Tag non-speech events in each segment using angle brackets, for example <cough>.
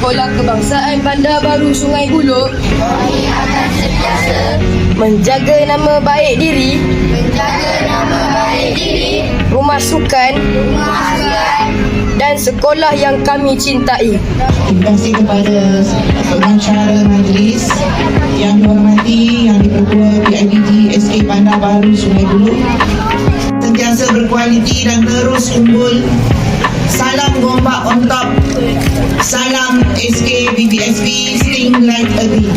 Sekolah Kebangsaan Bandar Baru Sungai Buloh Kami akan sentiasa menjaga nama baik diri, menjaga nama baik diri, rumah sukan memaafkan, dan sekolah yang kami cintai. Terima kasih kepada pengacara majlis yang dihormati yang dipertua PIBG SK Bandar Baru Sungai Buloh. Sentiasa berkualiti dan terus unggul. Salam gombak on top. Salam SK BBSB Sting a Bee.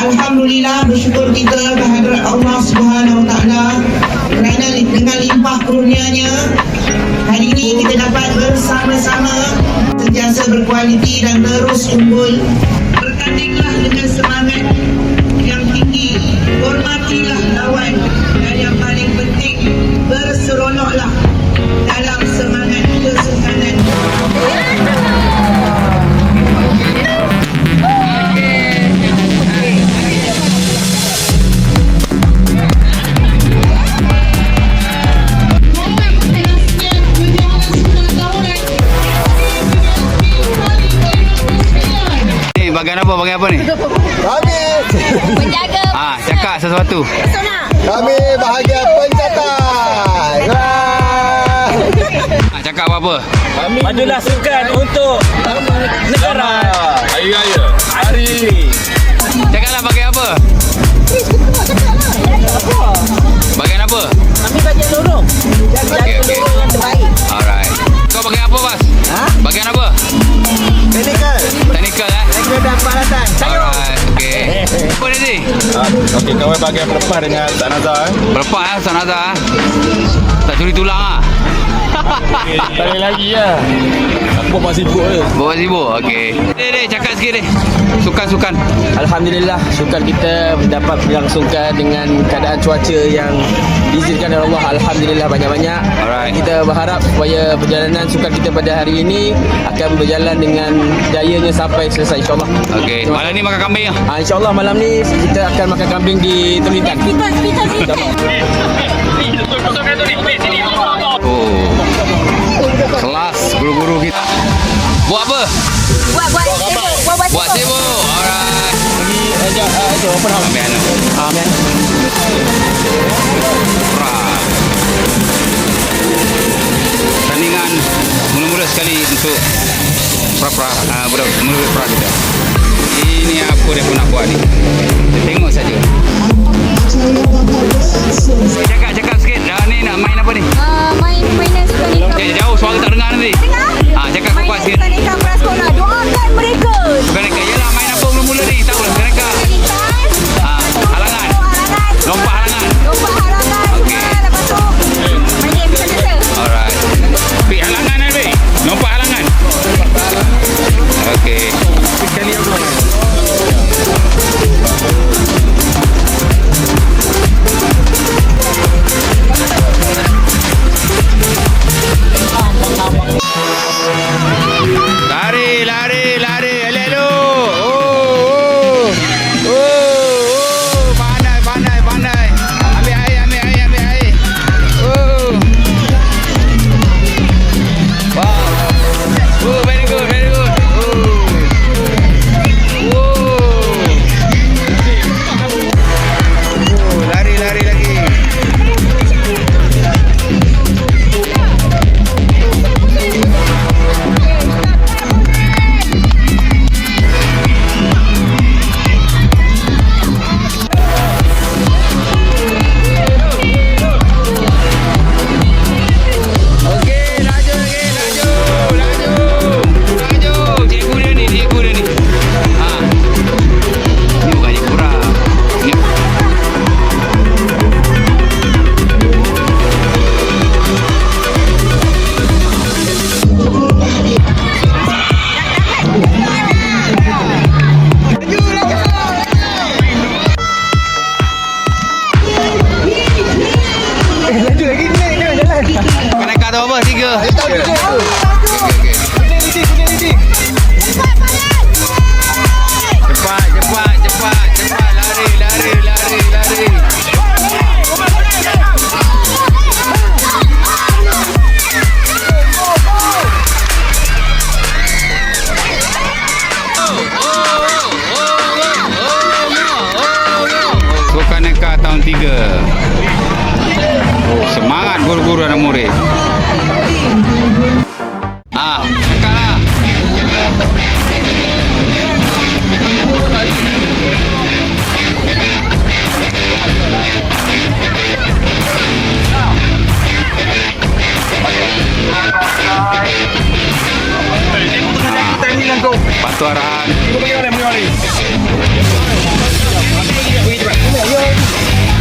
Alhamdulillah bersyukur kita kehadrat Allah Subhanahu Taala kerana dengan limpah kurnianya hari ini kita dapat bersama-sama sentiasa berkualiti dan terus unggul. Bertandinglah dengan semangat yang tinggi, hormatilah lawan dan yang paling penting berseronoklah dalam semangat kesukanan. Ni bagian apa? Bagian apa ni? Kami menjaga Ah, cakap sesuatu. kami bahagian pencatan. Cakap apa-apa. Majulah sukan untuk negara. Hari Raya. Hari. Cakaplah bagian apa? Bagian apa? Kami bagian lorong. Okey, okey. Alright. Kau bagian apa, Bas? Ha? Bagian apa? Teknikal. Teknikal eh? Teknikal peralatan. Alright, okey. <laughs> Apa ni? Ah, Okey, kawan bagian pelepah dengan Tak Nazar. Eh. Berapa eh, Ustaz Nazar eh? Tak curi tulang ah. Tak boleh lagi lah. Aku masih sibuk je. Bawa sibuk, okey. Dek, dek, cakap sikit dek. Sukan-sukan. Alhamdulillah sukan kita dapat dilangsungkan dengan keadaan cuaca yang diizinkan oleh Allah Alhamdulillah banyak-banyak Alright. kita berharap supaya perjalanan sukan kita pada hari ini akan berjalan dengan jayanya sampai selesai insyaAllah Okey. Malam ni makan kambing ah. ha, InsyaAllah malam ni kita akan makan kambing di Terulitan Oh. Pra-pra uh, budak murid pra kita. Ini apa dia pun nak buat ni. Kita tengok saja. Cakap cakap sikit. Dah ni nak main apa ni? Ah, main mainan sukan Okay, jauh suara tak dengar nanti. Ah, cakap kuat Mainan sikit. sukan ikan prasekolah Doakan mereka Bukan dekat. Yalah main apa mula-mula ni? Tahu lah. Bukan Oh, semangat guru-guru dan murid. Ah, kalah. Patu arahan. Kita pergi. Kita